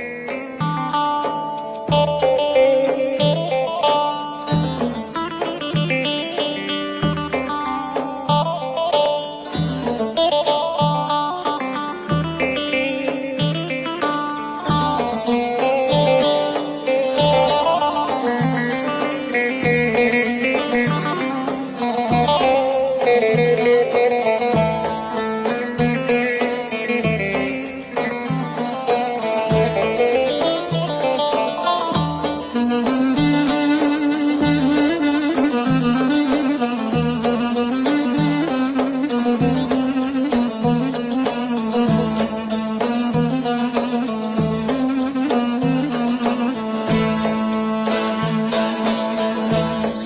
Mm-hmm.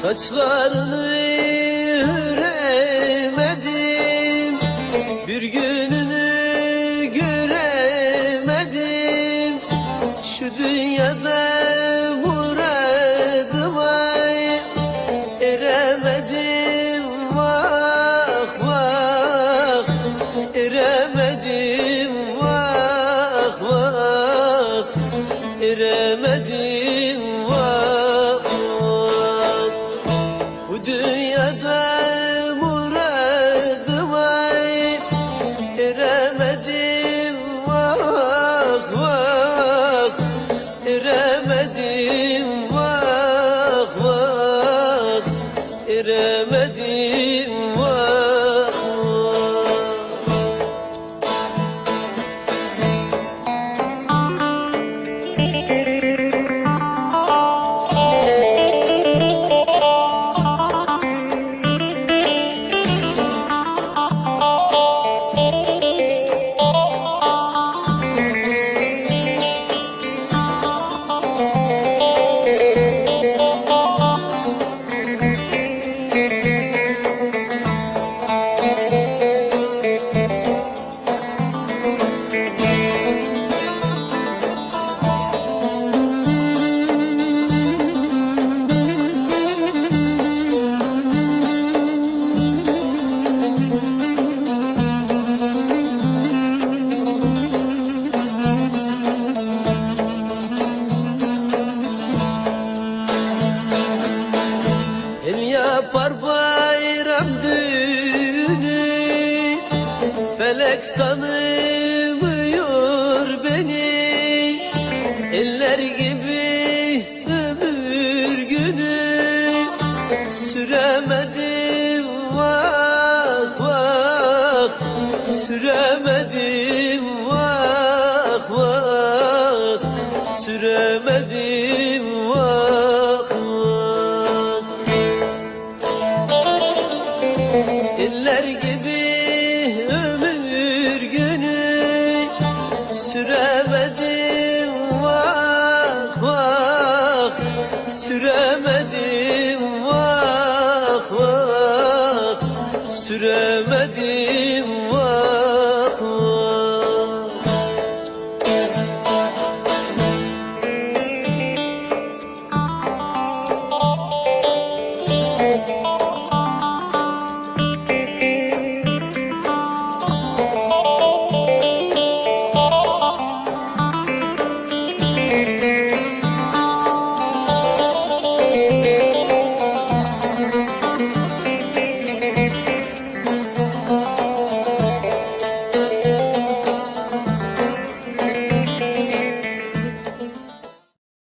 Saçlarını öremedim Bir gününü göremedim Şu dünyada muradıma eremedim Vah vah. Eremedim Vah vah. Eremedim Felek tanımıyor beni. Eller gibi ömür günü Süremedim vah vah. Süremedim vah vah. Süremedim süremedim vah vah. Süremedim